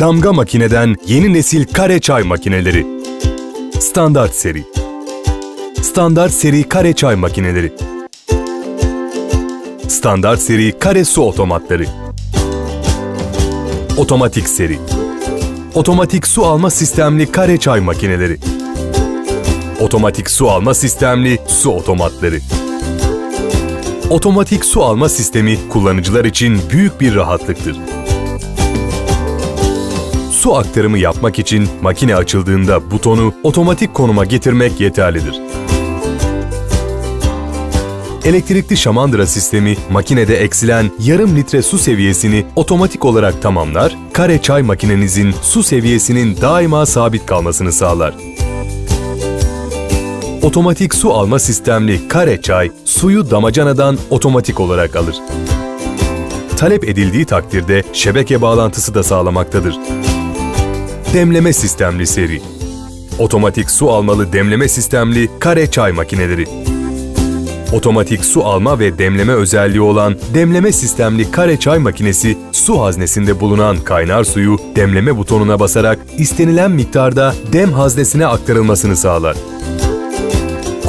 damga makineden yeni nesil kare çay makineleri. Standart seri. Standart seri kare çay makineleri. Standart seri kare su otomatları. Otomatik seri. Otomatik su alma sistemli kare çay makineleri. Otomatik su alma sistemli su otomatları. Otomatik su alma sistemi kullanıcılar için büyük bir rahatlıktır. Su aktarımı yapmak için makine açıldığında butonu otomatik konuma getirmek yeterlidir. Elektrikli şamandıra sistemi makinede eksilen yarım litre su seviyesini otomatik olarak tamamlar, kare çay makinenizin su seviyesinin daima sabit kalmasını sağlar. Otomatik su alma sistemli kare çay suyu damacanadan otomatik olarak alır. Talep edildiği takdirde şebeke bağlantısı da sağlamaktadır. Demleme sistemli seri. Otomatik su almalı demleme sistemli kare çay makineleri. Otomatik su alma ve demleme özelliği olan demleme sistemli kare çay makinesi su haznesinde bulunan kaynar suyu demleme butonuna basarak istenilen miktarda dem haznesine aktarılmasını sağlar.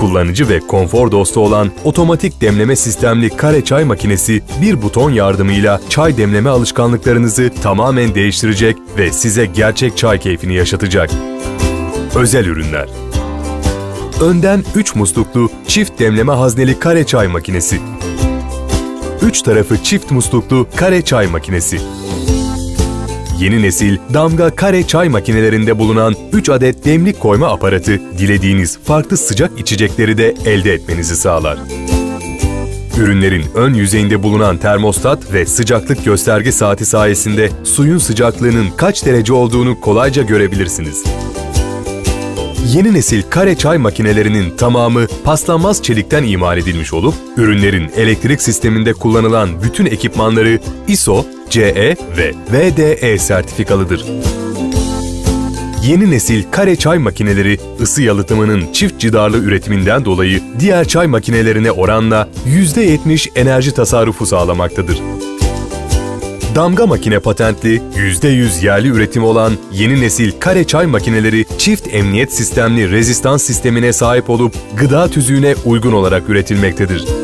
Kullanıcı ve konfor dostu olan otomatik demleme sistemli kare çay makinesi bir buton yardımıyla çay demleme alışkanlıklarınızı tamamen değiştirecek ve size gerçek çay keyfini yaşatacak. Özel ürünler Önden 3 musluklu çift demleme hazneli kare çay makinesi. 3 tarafı çift musluklu kare çay makinesi. Yeni nesil damga kare çay makinelerinde bulunan 3 adet demlik koyma aparatı dilediğiniz farklı sıcak içecekleri de elde etmenizi sağlar. Ürünlerin ön yüzeyinde bulunan termostat ve sıcaklık gösterge saati sayesinde suyun sıcaklığının kaç derece olduğunu kolayca görebilirsiniz. Yeni nesil kare çay makinelerinin tamamı paslanmaz çelikten imal edilmiş olup, ürünlerin elektrik sisteminde kullanılan bütün ekipmanları ISO, CE ve VDE sertifikalıdır. Yeni nesil kare çay makineleri ısı yalıtımının çift cidarlı üretiminden dolayı diğer çay makinelerine oranla %70 enerji tasarrufu sağlamaktadır. Damga makine patentli, %100 yerli üretim olan yeni nesil kare çay makineleri çift emniyet sistemli rezistans sistemine sahip olup gıda tüzüğüne uygun olarak üretilmektedir.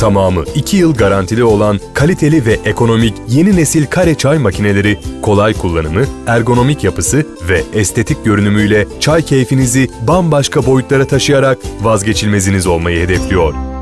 Tamamı 2 yıl garantili olan kaliteli ve ekonomik yeni nesil kare çay makineleri kolay kullanımı, ergonomik yapısı ve estetik görünümüyle çay keyfinizi bambaşka boyutlara taşıyarak vazgeçilmeziniz olmayı hedefliyor.